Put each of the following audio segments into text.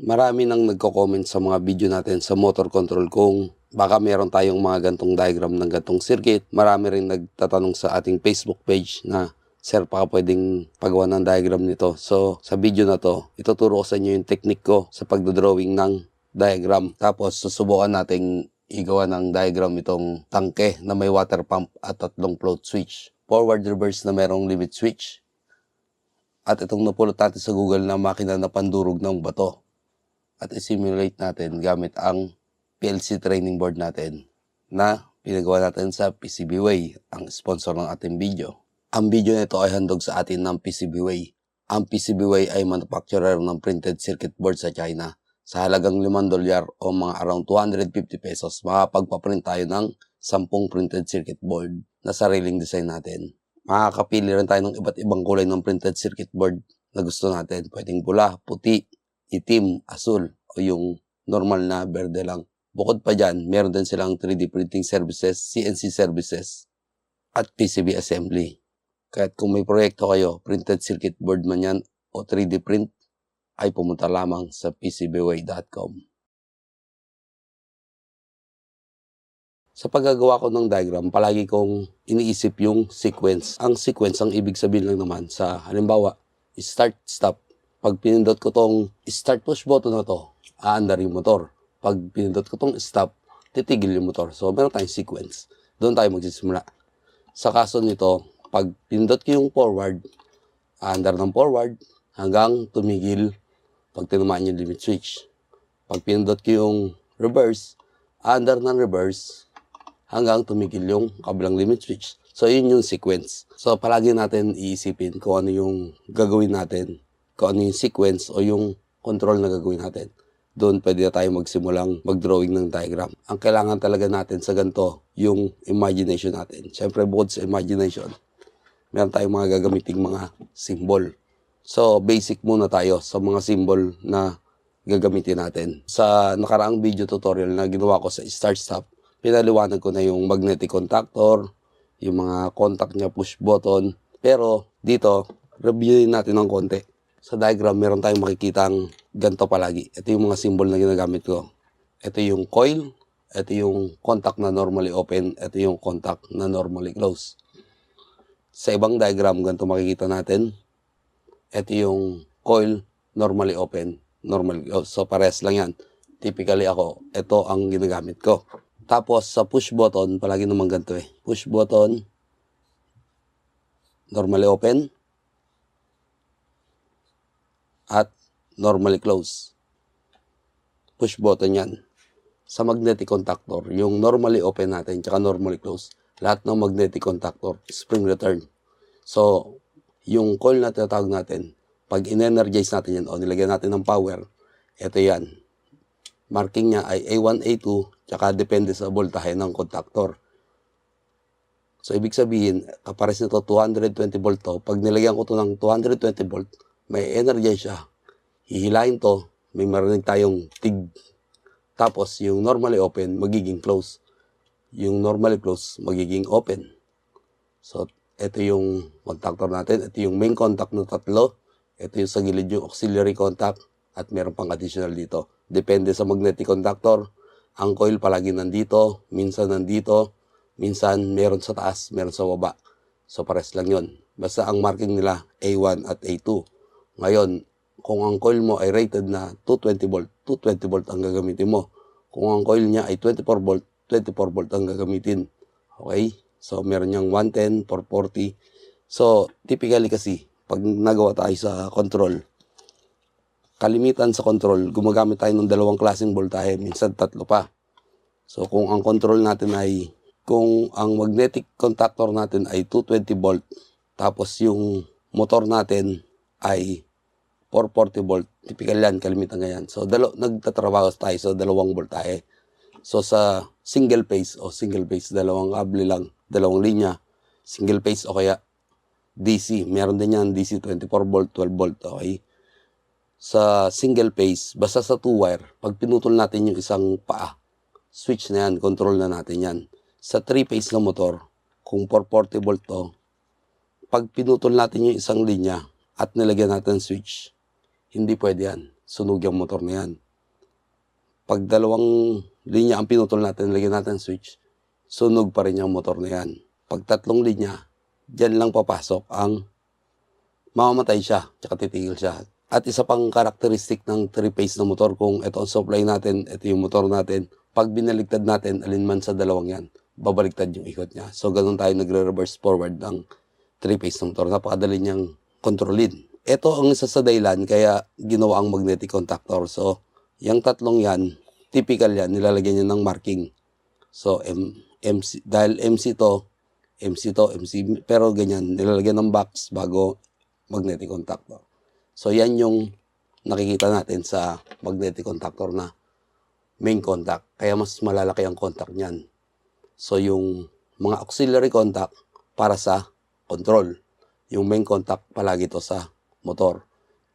Marami nang nagko-comment sa mga video natin sa motor control kung baka meron tayong mga gantong diagram ng gantong circuit. Marami rin nagtatanong sa ating Facebook page na Sir, baka pwedeng pagawa ng diagram nito. So, sa video na to, ituturo ko sa inyo yung technique ko sa pagdodrawing ng diagram. Tapos, susubukan nating igawa ng diagram itong tangke na may water pump at tatlong float switch. Forward reverse na merong limit switch. At itong napulot natin sa Google na makina na pandurog ng bato. At i-simulate natin gamit ang PLC training board natin na pinagawa natin sa PCBWay, ang sponsor ng ating video. Ang video nito ay handog sa atin ng PCBWay. Ang PCBWay ay manufacturer ng printed circuit board sa China. Sa halagang 5 dolyar o mga around 250 pesos, makapagpaprint tayo ng 10 printed circuit board na sariling design natin. Makakapili rin tayo ng iba't ibang kulay ng printed circuit board na gusto natin. Pwedeng pula, puti, itim, asul, yung normal na berde lang. Bukod pa dyan, meron din silang 3D printing services, CNC services, at PCB assembly. Kahit kung may proyekto kayo, printed circuit board man yan o 3D print, ay pumunta lamang sa pcbway.com. Sa paggagawa ko ng diagram, palagi kong iniisip yung sequence. Ang sequence, ang ibig sabihin lang naman sa halimbawa, start, stop. Pag pinindot ko tong start push button na to, aandar yung motor. Pag pinindot ko tong stop, titigil yung motor. So, meron tayong sequence. Doon tayo magsisimula. Sa kaso nito, pag pinindot ko yung forward, aandar ng forward hanggang tumigil pag tinamaan yung limit switch. Pag pinindot ko yung reverse, aandar ng reverse hanggang tumigil yung kabilang limit switch. So, yun yung sequence. So, palagi natin iisipin kung ano yung gagawin natin, kung ano yung sequence o yung control na gagawin natin. Doon pwede na tayo magsimulang mag-drawing ng diagram. Ang kailangan talaga natin sa ganito, yung imagination natin. Siyempre, bukod sa imagination, meron tayong mga gagamiting mga symbol. So, basic muna tayo sa mga symbol na gagamitin natin. Sa nakaraang video tutorial na ginawa ko sa Start Stop, pinaliwanag ko na yung magnetic contactor, yung mga contact niya push button. Pero dito, reviewin natin ng konti. Sa diagram, meron tayong makikitang ganito palagi. Ito yung mga symbol na ginagamit ko. Ito yung coil, ito yung contact na normally open, ito yung contact na normally close. Sa ibang diagram, ganito makikita natin. Ito yung coil, normally open, normally close. So, pares lang yan. Typically ako, ito ang ginagamit ko. Tapos sa push button, palagi naman ganito eh. Push button, normally open, at normally close. Push button yan. Sa magnetic contactor, yung normally open natin, tsaka normally close, lahat ng magnetic contactor, spring return. So, yung coil na tinatawag natin, pag in-energize natin yan o nilagyan natin ng power, ito yan. Marking niya ay A1, A2, tsaka depende sa voltahe ng contactor. So, ibig sabihin, kapares nito 220 volt to. Pag nilagyan ko to ng 220 volt, may energy siya. Hihilahin to, may marinig tayong tig. Tapos, yung normally open, magiging close. Yung normally close, magiging open. So, ito yung contactor natin. Ito yung main contact na tatlo. Ito yung sa gilid yung auxiliary contact. At meron pang additional dito. Depende sa magnetic contactor. Ang coil palagi nandito, minsan nandito, minsan meron sa taas, meron sa baba. So pares lang yon. Basta ang marking nila A1 at A2. Ngayon, kung ang coil mo ay rated na 220 volt, 220 volt ang gagamitin mo. Kung ang coil niya ay 24 volt, 24 volt ang gagamitin. Okay? So meron niyang 110, 440. So typically kasi, pag nagawa tayo sa control, kalimitan sa control, gumagamit tayo ng dalawang klaseng voltahe, minsan tatlo pa. So kung ang control natin ay, kung ang magnetic contactor natin ay 220 volt, tapos yung motor natin ay 440 volt, typical yan, kalimitan ganyan. So dalo, nagtatrabaho tayo sa dalawang voltahe. So sa single phase o single phase, dalawang kable lang, dalawang linya, single phase o kaya DC, meron din yan DC 24 volt, 12 volt, okay? sa single phase, basta sa two wire, pag pinutol natin yung isang paa, switch na yan, control na natin yan. Sa three phase na motor, kung 440 volt to, pag pinutol natin yung isang linya at nilagyan natin switch, hindi pwede yan. sunog yung motor na yan. Pag dalawang linya ang pinutol natin, lagyan natin ng switch, sunog pa rin yung motor na yan. Pag tatlong linya, dyan lang papasok ang mamamatay siya, tsaka titigil siya. At isa pang karakteristik ng three-phase na motor, kung ito ang supply natin, ito yung motor natin, pag binaligtad natin, alinman sa dalawang yan, babaliktad yung ikot niya. So, ganun tayo nagre-reverse forward ng three-phase na motor. Napakadali niyang kontrolin. Ito ang isa sa dahilan kaya ginawa ang magnetic contactor. So, yung tatlong yan, typical yan, nilalagyan niya ng marking. So, M, MC, dahil MC to, MC to, MC, pero ganyan, nilalagyan ng box bago magnetic contactor. So, yan yung nakikita natin sa magnetic contactor na main contact. Kaya mas malalaki ang contact niyan. So, yung mga auxiliary contact para sa control. Yung main contact palagi to sa motor.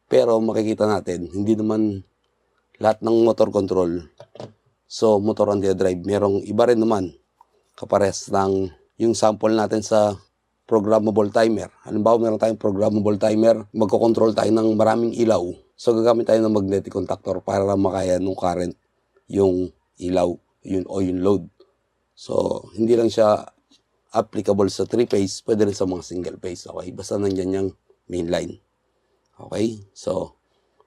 Pero makikita natin, hindi naman lahat ng motor control. So, motor the drive. Merong iba rin naman kapares ng yung sample natin sa programmable timer. Halimbawa, meron tayong programmable timer, magkocontrol tayo ng maraming ilaw. So, gagamit tayo ng magnetic contactor para makaya ng current yung ilaw yun, o yung load. So, hindi lang siya applicable sa three-phase, pwede rin sa mga single-phase. Okay, basta nandyan yung main line. Okay, so,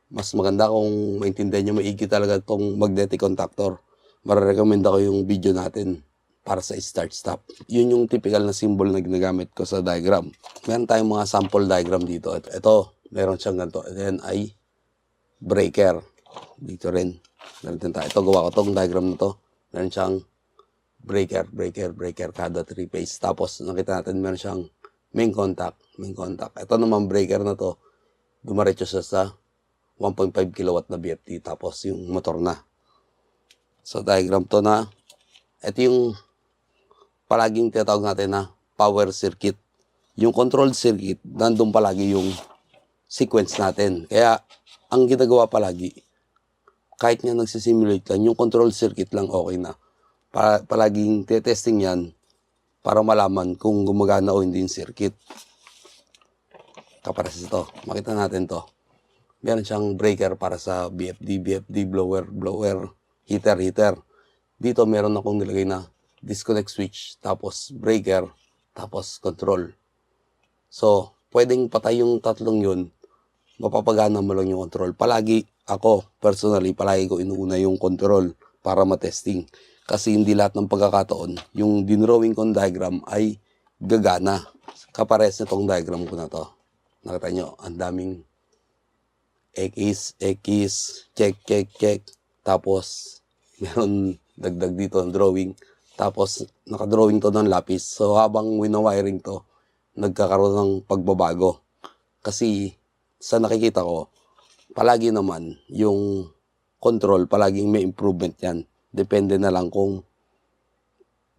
mas maganda kung maintindihan nyo maigi talaga itong magnetic contactor. Mararecommend ako yung video natin para sa start-stop. Yun yung typical na symbol na ginagamit ko sa diagram. Meron tayong mga sample diagram dito. Ito, ito meron siyang ganito. And then ay breaker. Dito rin. Meron din tayo. Ito, gawa ko tong diagram na to. Meron siyang breaker, breaker, breaker kada three phase. Tapos nakita natin meron siyang main contact, main contact. Ito naman breaker na to. Dumaretso siya sa 1.5 kilowatt na BFT tapos yung motor na. So diagram to na ito yung palaging tinatawag natin na power circuit. Yung control circuit, nandun palagi yung sequence natin. Kaya ang ginagawa palagi, kahit nga nagsisimulate lang, yung control circuit lang okay na. Pa- palaging testing yan para malaman kung gumagana o hindi yung circuit. Kapares ito. Makita natin to. Meron siyang breaker para sa BFD, BFD, blower, blower, heater, heater. Dito meron akong nilagay na disconnect switch, tapos breaker, tapos control. So, pwedeng patay yung tatlong yun, mapapagana mo lang yung control. Palagi, ako, personally, palagi ko inuuna yung control para matesting. Kasi hindi lahat ng pagkakataon, yung dinrawing kong diagram ay gagana. Kapares nitong diagram ko na to. Nakita nyo, ang daming X, X, check, check, check. Tapos, meron dagdag dito ang drawing. Tapos, nakadrawing to ng lapis. So, habang winawiring to, nagkakaroon ng pagbabago. Kasi, sa nakikita ko, palagi naman, yung control, palaging may improvement yan. Depende na lang kung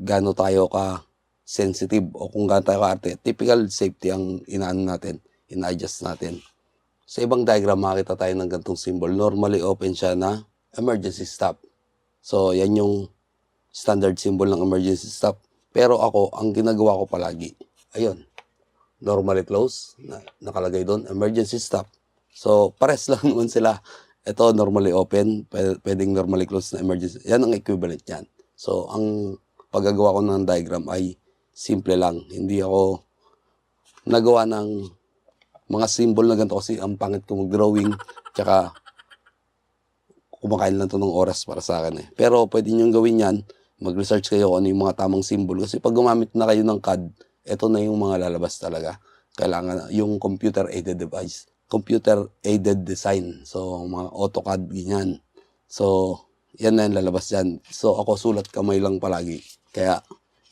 gaano tayo ka sensitive o kung gaano tayo ka arte. Typical safety ang inaano natin, ina-adjust natin. Sa ibang diagram, makita tayo ng gantong symbol. Normally open siya na emergency stop. So, yan yung standard symbol ng emergency stop. Pero ako, ang ginagawa ko palagi, ayun, normally close, na, nakalagay doon, emergency stop. So, pares lang naman sila. Ito, normally open, pwede- pwedeng normally close na emergency. Yan ang equivalent yan. So, ang paggagawa ko ng diagram ay simple lang. Hindi ako nagawa ng mga symbol na ganito kasi ang pangit ko mag-drawing. Tsaka, kumakain lang to ng oras para sa akin eh. Pero pwede nyo gawin yan. Mag-research kayo kung ano yung mga tamang symbol. Kasi pag gumamit na kayo ng CAD, ito na yung mga lalabas talaga. Kailangan yung computer-aided device. Computer-aided design. So, mga AutoCAD, ganyan. So, yan na yung lalabas dyan. So, ako sulat kamay lang palagi. Kaya,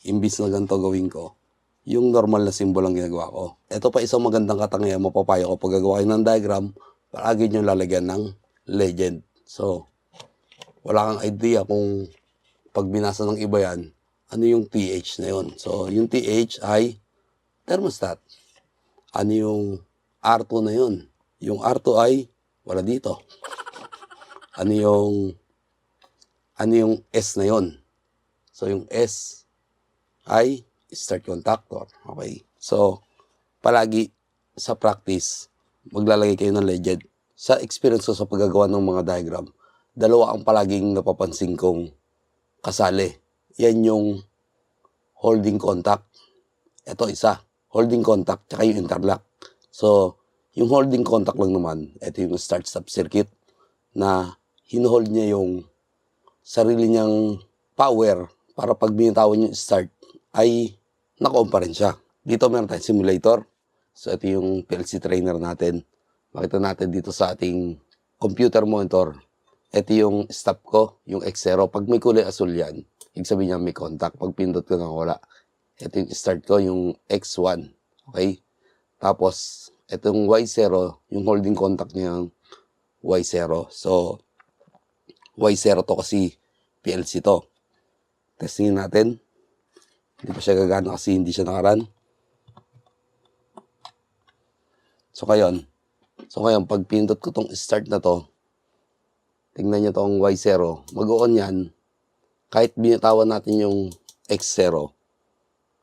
imbis na ganito gawin ko, yung normal na symbol ang ginagawa ko. Ito pa isang magandang katangian, mapapayo ko pag gagawa ng diagram, palagi nyo lalagyan ng legend. So, wala kang idea kung pag binasa ng iba yan, ano yung TH na yun. So, yung TH ay thermostat. Ano yung R2 na yun? Yung R2 ay wala dito. Ano yung ano yung S na yun? So, yung S ay start contactor. Okay? So, palagi sa practice, maglalagay kayo ng legend. sa experience ko sa paggagawa ng mga diagram, dalawa ang palaging napapansin kong kasali. Yan yung holding contact. Ito isa, holding contact, tsaka yung interlock. So, yung holding contact lang naman, ito yung start-stop circuit na hinuhold niya yung sarili niyang power para pag binitawan yung start ay naka-on pa rin siya. Dito meron tayong simulator. So, ito yung PLC trainer natin. Makita natin dito sa ating computer monitor. Ito yung stop ko, yung X0. Pag may kulay asul yan, ibig sabihin niya may contact. Pag pindot ko nang wala. Ito yung start ko, yung X1. Okay? Tapos, itong Y0, yung holding contact niya yung Y0. So, Y0 to kasi PLC to. Testingin natin. Hindi pa siya gagana kasi hindi siya nakaran. So, ngayon, so ngayon, pag pindot ko tong start na to, tingnan nyo tong Y0, mag-on yan, kahit binitawan natin yung X0,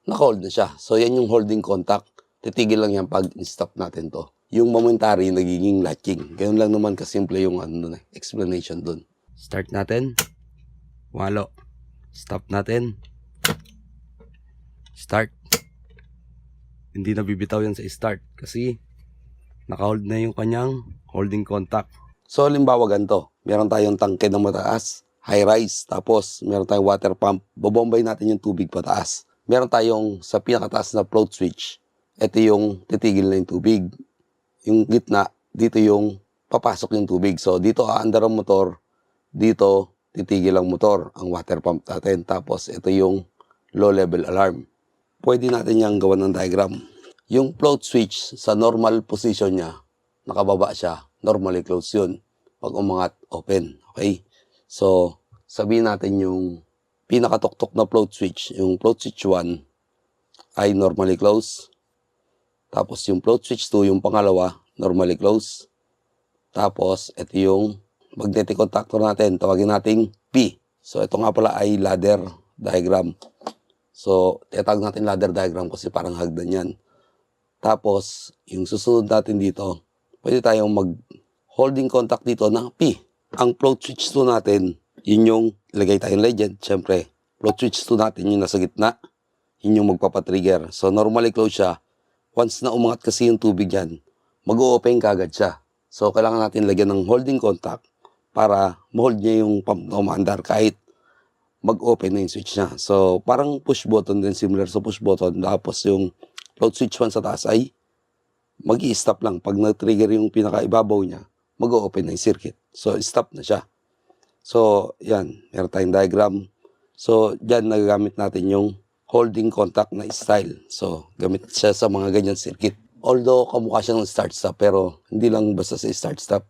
naka-hold na siya. So, yan yung holding contact. Titigil lang yan pag stop natin to. Yung momentary, nagiging latching. Ganun lang naman kasimple yung ano, explanation dun. Start natin. Walo. Stop natin. Start. Hindi na bibitaw yan sa start kasi naka-hold na yung kanyang holding contact. So, halimbawa ganito. Meron tayong tangke na mataas, high rise, tapos meron tayong water pump. Bobombay natin yung tubig pataas. Meron tayong sa pinakataas na float switch. Ito yung titigil na yung tubig. Yung gitna, dito yung papasok yung tubig. So, dito aandar ang motor. Dito, titigil ang motor, ang water pump natin. Tapos, ito yung low level alarm. Pwede natin yung gawan ng diagram. Yung float switch sa normal position niya, nakababa siya, normally closed yun. Pag umangat, open. Okay? So, sabihin natin yung pinakatuktok na float switch, yung float switch 1 ay normally closed. Tapos yung float switch 2, yung pangalawa, normally closed. Tapos, ito yung magnetic contactor natin, tawagin nating P. So, ito nga pala ay ladder diagram. So, tinatawag natin ladder diagram kasi parang hagdan yan. Tapos, yung susunod natin dito, pwede tayong mag holding contact dito ng P. Ang float switch 2 natin, yun yung ilagay tayong legend, syempre. Float switch 2 natin yung nasa gitna, yun yung magpapatrigger. So, normally close siya. Once na umangat kasi yung tubig yan, mag-o-open kagad siya. So, kailangan natin lagyan ng holding contact para ma-hold niya yung pump na umandar kahit mag-open na yung switch niya. So, parang push button din, similar sa push button. Tapos yung float switch 1 sa taas ay mag stop lang. Pag na-trigger yung pinakaibabaw niya, mag-open na yung circuit. So, stop na siya. So, yan. Meron tayong diagram. So, dyan nagagamit natin yung holding contact na style. So, gamit siya sa mga ganyan circuit. Although, kamukha siya ng start-stop, pero hindi lang basta sa start-stop.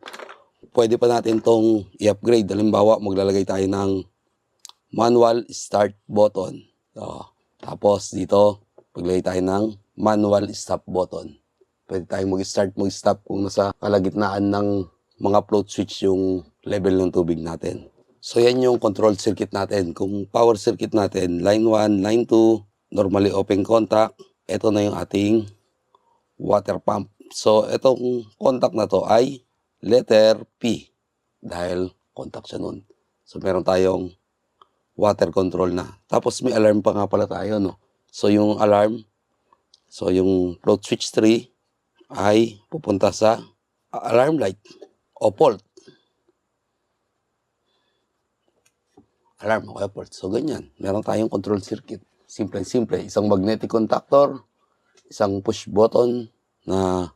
Pwede pa natin tong i-upgrade. Halimbawa, maglalagay tayo ng manual start button. So, tapos dito, paglagay tayo ng manual stop button. Pwede tayong mag-start, mag-stop kung nasa kalagitnaan ng mga float switch yung level ng tubig natin. So, yan yung control circuit natin. Kung power circuit natin, line 1, line 2, normally open contact. Ito na yung ating water pump. So, itong contact na to ay letter P dahil contact siya nun. So, meron tayong water control na. Tapos may alarm pa nga pala tayo, no? So, yung alarm, so yung float switch 3 ay pupunta sa alarm light o fault. Alarm o fault. So, ganyan. Meron tayong control circuit. Simple-simple. Isang magnetic contactor, isang push button na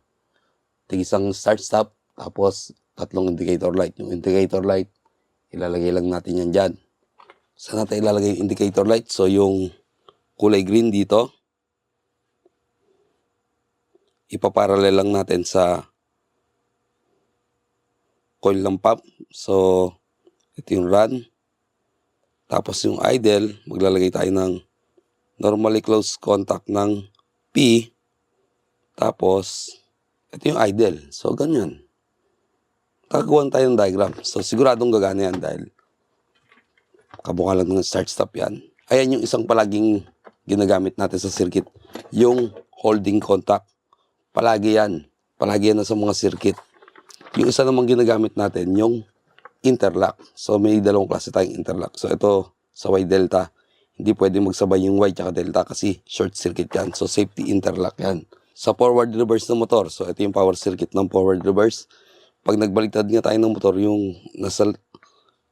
tig isang start-stop, tapos tatlong indicator light. Yung indicator light, ilalagay lang natin yan dyan. Saan natin ilalagay yung indicator light? So, yung kulay green dito, ipaparallel lang natin sa coil ng pump. So, ito yung run. Tapos yung idle, maglalagay tayo ng normally closed contact ng P. Tapos, ito yung idle. So, ganyan. Kagawan tayo ng diagram. So, siguradong gagana yan dahil kamukha lang ng start-stop yan. Ayan yung isang palaging ginagamit natin sa circuit. Yung holding contact. Palagi yan. Palagi yan sa mga circuit. Yung isa namang ginagamit natin, yung interlock. So, may dalawang klase tayong interlock. So, ito, sa Y delta, hindi pwede magsabay yung Y tsaka delta kasi short circuit yan. So, safety interlock yan. Sa forward reverse ng motor, so ito yung power circuit ng forward reverse. Pag nagbaliktad nga tayo ng motor, yung nasa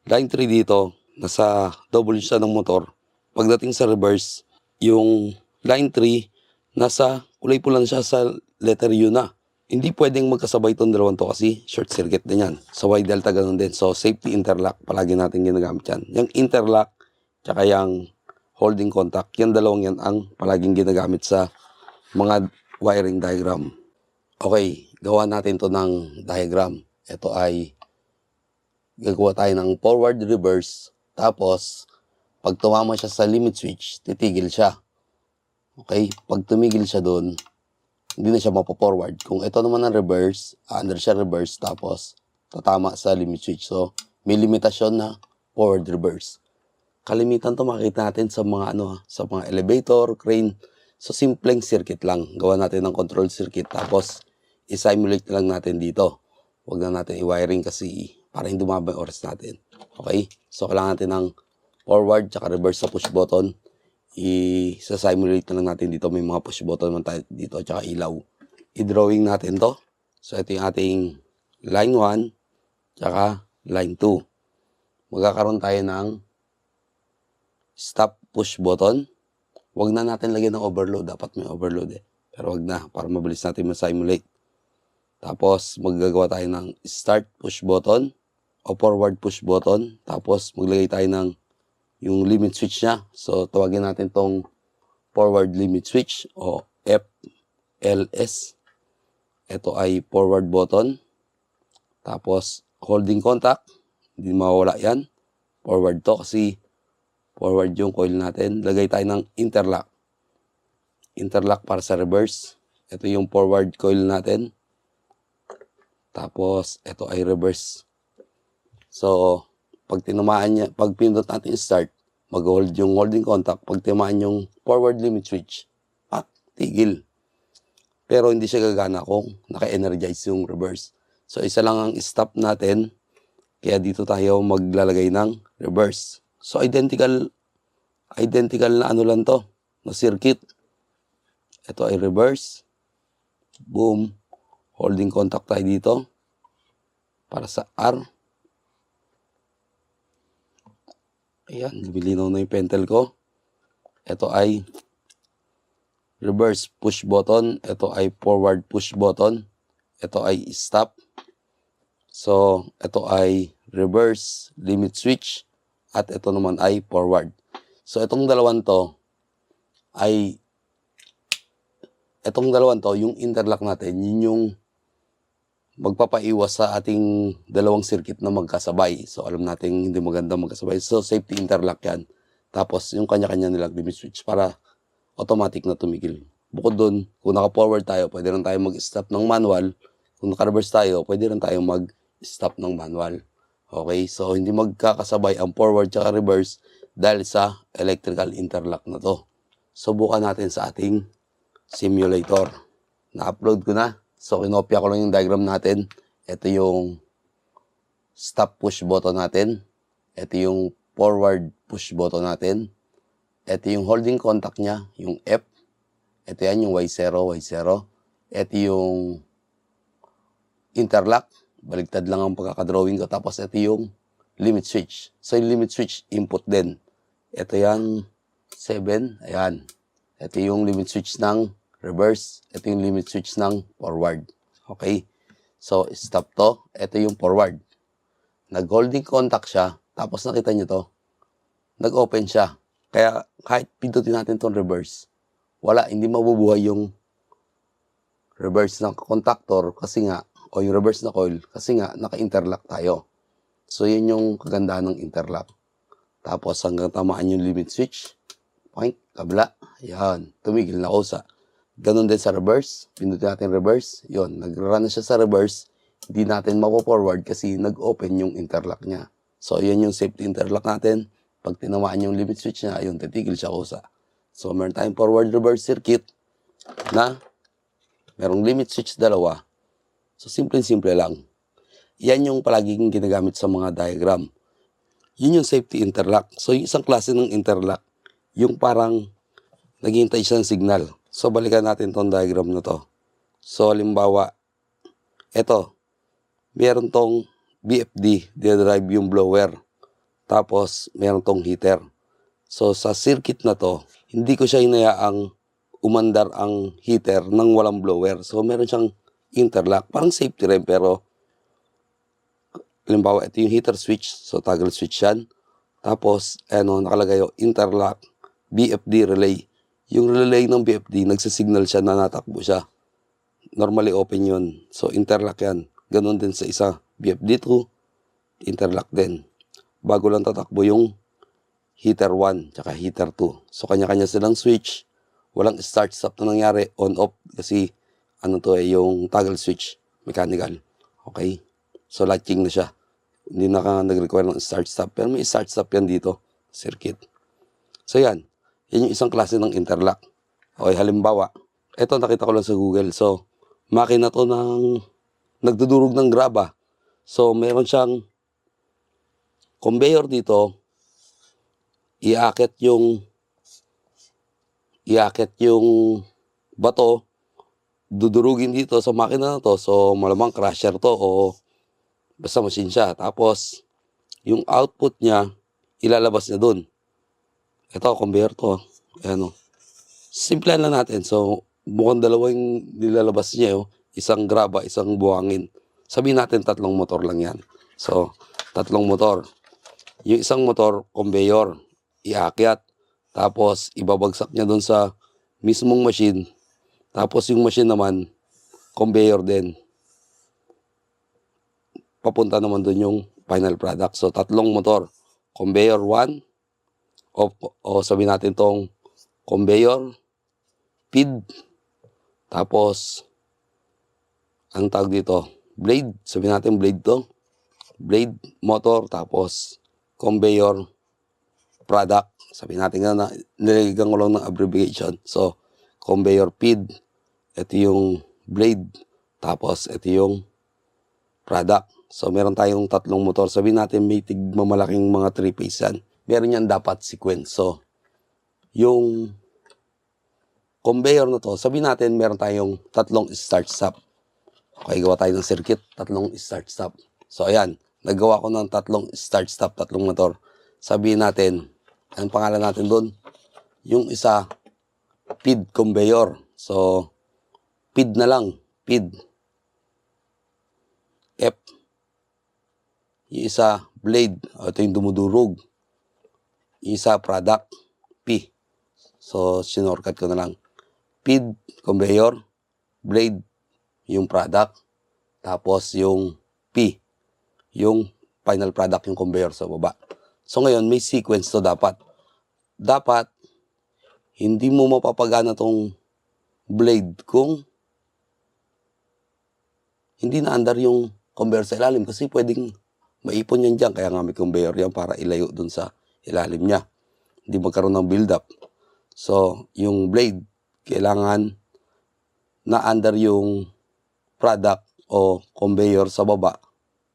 line 3 dito, nasa W siya ng motor. Pagdating sa reverse, yung line 3, nasa kulay pula siya sa letter U na. Hindi pwedeng magkasabay itong dalawang to kasi short circuit din yan. Sa Y delta ganun din. So safety interlock palagi natin ginagamit yan. Yung interlock tsaka yung holding contact, yung dalawang yan ang palaging ginagamit sa mga wiring diagram. Okay, gawa natin to ng diagram. Ito ay gagawa tayo ng forward reverse tapos pag tumama siya sa limit switch, titigil siya. Okay? Pag tumigil siya doon, hindi na siya mapo-forward. Kung ito naman ang reverse, under siya reverse, tapos tatama sa limit switch. So, may limitasyon na forward reverse. Kalimitan to makikita natin sa mga ano, sa mga elevator, crane. So, simpleng circuit lang. Gawa natin ng control circuit. Tapos, i-simulate lang natin dito. Huwag na natin i-wiring kasi para hindi dumaba yung oras natin. Okay? So, kailangan natin ng forward tsaka reverse sa push button i-simulate na lang natin dito. May mga push button naman tayo dito, tsaka ilaw. I-drawing natin to. So, ito yung ating line 1, tsaka line 2. Magkakaroon tayo ng stop push button. Huwag na natin lagyan ng overload. Dapat may overload eh. Pero wag na, para mabilis natin ma-simulate. Tapos, maggagawa tayo ng start push button o forward push button. Tapos, maglagay tayo ng yung limit switch niya. So, tawagin natin tong forward limit switch o FLS. Ito ay forward button. Tapos, holding contact. Hindi mawawala yan. Forward to kasi forward yung coil natin. Lagay tayo ng interlock. Interlock para sa reverse. Ito yung forward coil natin. Tapos, ito ay reverse. So, pag tinamaan niya, pag pinindot natin start, mag-hold yung holding contact. Pag tinamaan yung forward limit switch, pat, tigil. Pero hindi siya gagana kung naka-energize yung reverse. So, isa lang ang stop natin. Kaya dito tayo maglalagay ng reverse. So, identical, identical na ano lang to, na circuit. Ito ay reverse. Boom. Holding contact tayo dito. Para sa R. Ayan, lumilinaw na yung pentel ko. Ito ay reverse push button. Ito ay forward push button. Ito ay stop. So, ito ay reverse limit switch. At ito naman ay forward. So, itong dalawang to ay itong dalawang to, yung interlock natin, yun yung magpapaiwas sa ating dalawang circuit na magkasabay. So, alam natin hindi maganda magkasabay. So, safety interlock yan. Tapos, yung kanya-kanya nilang limit switch para automatic na tumigil. Bukod doon, kung naka-forward tayo, pwede rin tayo mag-stop ng manual. Kung naka-reverse tayo, pwede rin tayo mag-stop ng manual. Okay? So, hindi magkakasabay ang forward at reverse dahil sa electrical interlock na to. Subukan natin sa ating simulator. Na-upload ko na. So, kinopya ko lang yung diagram natin. Ito yung stop push button natin. Ito yung forward push button natin. Ito yung holding contact niya, yung F. Ito yan yung Y0, Y0. Ito yung interlock. Baligtad lang ang pagkakadrawing ko. Tapos ito yung limit switch. So, yung limit switch, input din. Ito yan, 7. Ayan. Ito yung limit switch ng reverse. Ito yung limit switch ng forward. Okay? So, stop to. Ito yung forward. Nag-holding contact siya. Tapos nakita nyo to. Nag-open siya. Kaya kahit pindutin natin tong reverse, wala, hindi mabubuhay yung reverse ng contactor kasi nga, o yung reverse na coil, kasi nga, naka-interlock tayo. So, yun yung kagandahan ng interlock. Tapos, hanggang tamaan yung limit switch, point, kabla, yan, tumigil na kusa. Ganon din sa reverse, pindutin natin reverse, yon nag-run na siya sa reverse, hindi natin mapo-forward kasi nag-open yung interlock niya. So, yan yung safety interlock natin. Pag tinamaan yung limit switch niya, ayun, titigil siya kusa. So, meron tayong forward reverse circuit na merong limit switch dalawa. So, simple-simple lang. yan yung palaging ginagamit sa mga diagram. Yun yung safety interlock. So, yung isang klase ng interlock, yung parang naghihintay siya ng signal. So, balikan natin tong diagram na to. So, halimbawa, eto, meron tong BFD, drive yung blower. Tapos, meron tong heater. So, sa circuit na to, hindi ko siya hinayaang umandar ang heater ng walang blower. So, meron siyang interlock. Parang safety rin, pero halimbawa, ito yung heater switch. So, toggle switch yan. Tapos, ano, nakalagay yung interlock, BFD relay. Yung relay ng BFD, nagsisignal siya na natakbo siya. Normally open yun. So, interlock yan. Ganon din sa isa. BFD2, interlock din. Bago lang tatakbo yung heater 1 tsaka heater 2. So, kanya-kanya silang switch. Walang start-stop na nangyari, on-off. Kasi, ano to eh, yung toggle switch, mechanical. Okay? So, latching na siya. Hindi na ka nag-require ng start-stop. Pero may start-stop yan dito, circuit. So, yan. Yan yung isang klase ng interlock. Okay, halimbawa, ito nakita ko lang sa Google. So, makina to ng nagdudurog ng graba. So, meron siyang conveyor dito. Iakit yung iakit yung bato dudurugin dito sa makina na to. So, malamang crusher to o basta machine siya. Tapos, yung output niya, ilalabas niya dun. Ito, conveyor to. Ayan o. Simple lang natin. So, mukhang dalawa yung nilalabas niya. Oh. Isang graba, isang buhangin. Sabihin natin tatlong motor lang yan. So, tatlong motor. Yung isang motor, conveyor, iakyat. Tapos, ibabagsak niya doon sa mismong machine. Tapos, yung machine naman, conveyor din. Papunta naman doon yung final product. So, tatlong motor. Conveyor 1, o, o sabihin natin tong conveyor, feed, tapos, ang tawag dito, blade. Sabihin natin blade to. Blade, motor, tapos conveyor, product. Sabihin natin na nilagyan ko lang ng abbreviation. So, conveyor feed. Ito yung blade. Tapos, ito yung product. So, meron tayong tatlong motor. Sabihin natin may tigmamalaking mga three-phase yan. Meron yan dapat sequence. So, yung conveyor na to, sabihin natin meron tayong tatlong start-stop. Okay, gawa tayo ng circuit, tatlong start-stop. So, ayan, nagawa ko ng tatlong start-stop, tatlong motor. Sabihin natin, ang pangalan natin doon, yung isa, feed conveyor. So, feed na lang, feed. F. Yung isa, blade. O, ito yung dumudurog. Isa, product, P. So, sinorkat ko na lang. Feed, conveyor, blade, yung product, tapos yung P, yung final product, yung conveyor sa baba. So ngayon, may sequence to dapat. Dapat, hindi mo mapapagana tong blade kung hindi na andar yung conveyor sa ilalim kasi pwedeng maipon yan dyan. Kaya nga may conveyor yan para ilayo dun sa ilalim niya. Hindi magkaroon ng build up. So, yung blade, kailangan na under yung product o conveyor sa baba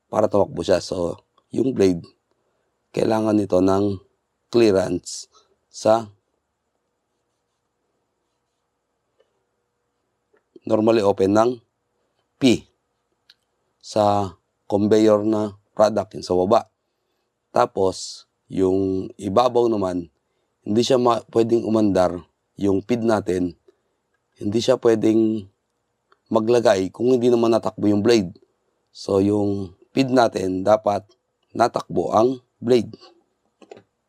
para tumakbo siya. So, yung blade, kailangan nito ng clearance sa normally open ng P sa conveyor na product yung sa baba. Tapos, yung ibabaw naman, hindi siya pwedeng umandar yung feed natin, hindi siya pwedeng maglagay kung hindi naman natakbo yung blade. So, yung feed natin, dapat natakbo ang blade.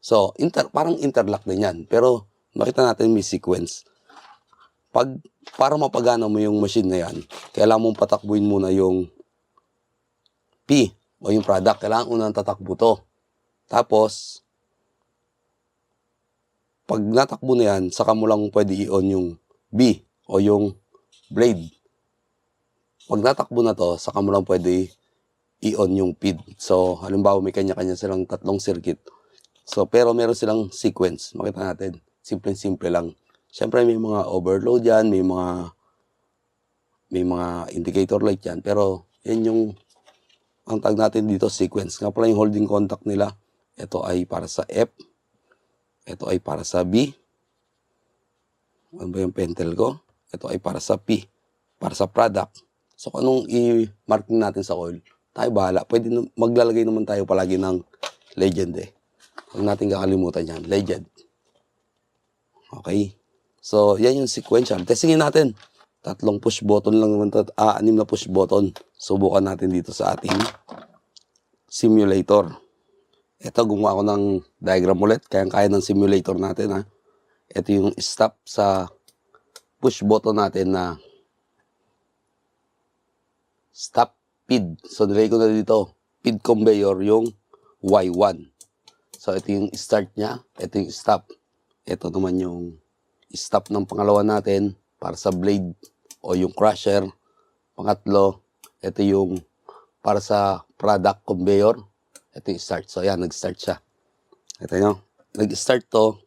So, inter, parang interlock din yan. Pero, makita natin may sequence. Pag, para mapagana mo yung machine na yan, kailangan mong patakbuin muna yung P o yung product. Kailangan unang tatakbo to. Tapos, pag natakbo na yan, saka mo lang pwede i-on yung B o yung blade. Pag natakbo na to, saka mo lang pwede i-on yung feed. So, halimbawa may kanya-kanya silang tatlong circuit. So, pero meron silang sequence. Makita natin. Simple-simple lang. Siyempre may mga overload yan, may mga may mga indicator light yan. Pero, yan yung ang tag natin dito sequence. Nga pala yung holding contact nila. Ito ay para sa F. Ito ay para sa B. Ano ba yung pentel ko? Ito ay para sa P. Para sa product. So, anong i-marking natin sa coil, tayo bahala. Pwede maglalagay naman tayo palagi ng legend eh. Huwag natin kakalimutan yan. Legend. Okay. So, yan yung sequential. Testingin natin. Tatlong push button lang naman. Tat ah, anim na push button. Subukan natin dito sa ating simulator. Ito, gumawa ako ng diagram ulit. Kaya-kaya ng simulator natin ha. Ito yung stop sa push button natin na stop feed. So, nilagay ko na dito, feed conveyor yung Y1. So, ito yung start niya. Ito yung stop. Ito naman yung stop ng pangalawa natin para sa blade o yung crusher. Pangatlo, ito yung para sa product conveyor. Ito yung start. So, ayan, nag-start siya. Ito nyo. Nag-start to.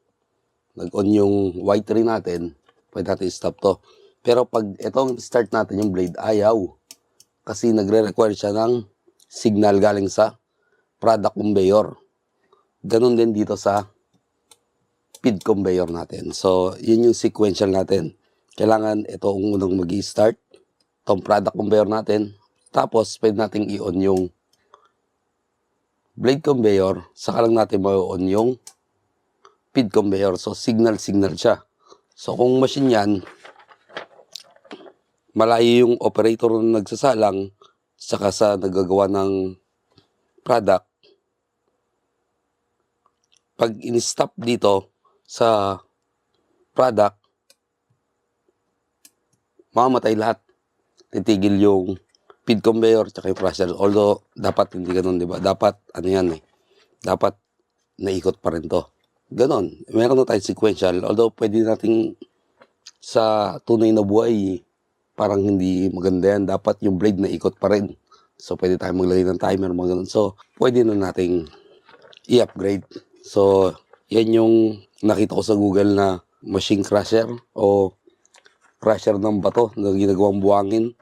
Nag-on yung Y3 natin. Pwede natin stop to. Pero pag itong start natin yung blade, ayaw. Kasi nagre-require siya ng signal galing sa product conveyor. Ganon din dito sa feed conveyor natin. So, yun yung sequential natin. Kailangan ito ang unang mag start itong product conveyor natin. Tapos, pwede nating i-on yung blade conveyor. Saka lang natin ma-on yung feed conveyor. So, signal-signal siya. So, kung machine yan, malayo yung operator na nagsasalang saka sa nagagawa ng product, pag in-stop dito sa product, mamamatay lahat. Titigil yung feed conveyor tsaka yung crusher. Although, dapat hindi ganun, di ba? Dapat, ano yan eh, dapat naikot pa rin to. Ganon. Meron na tayong sequential. Although, pwede nating sa tunay na buhay, parang hindi maganda yan. Dapat yung blade na ikot pa rin. So, pwede tayong maglagay ng timer, mga ganun. So, pwede na nating i-upgrade. So, yan yung nakita ko sa Google na machine crusher o crusher ng bato na ginagawang buwangin.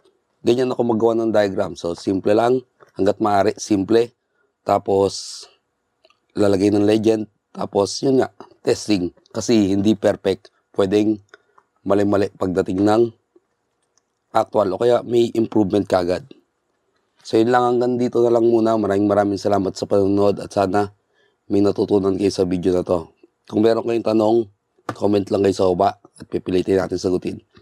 Ganyan ako magawa ng diagram. So, simple lang. Hanggat maaari, simple. Tapos, lalagay ng legend. Tapos, yun nga, testing. Kasi hindi perfect. Pwedeng mali-mali pagdating ng actual o kaya may improvement kagad. So yun lang hanggang dito na lang muna. Maraming maraming salamat sa panonood at sana may natutunan kayo sa video na to. Kung meron kayong tanong, comment lang kayo sa baba at pipilitin natin sagutin.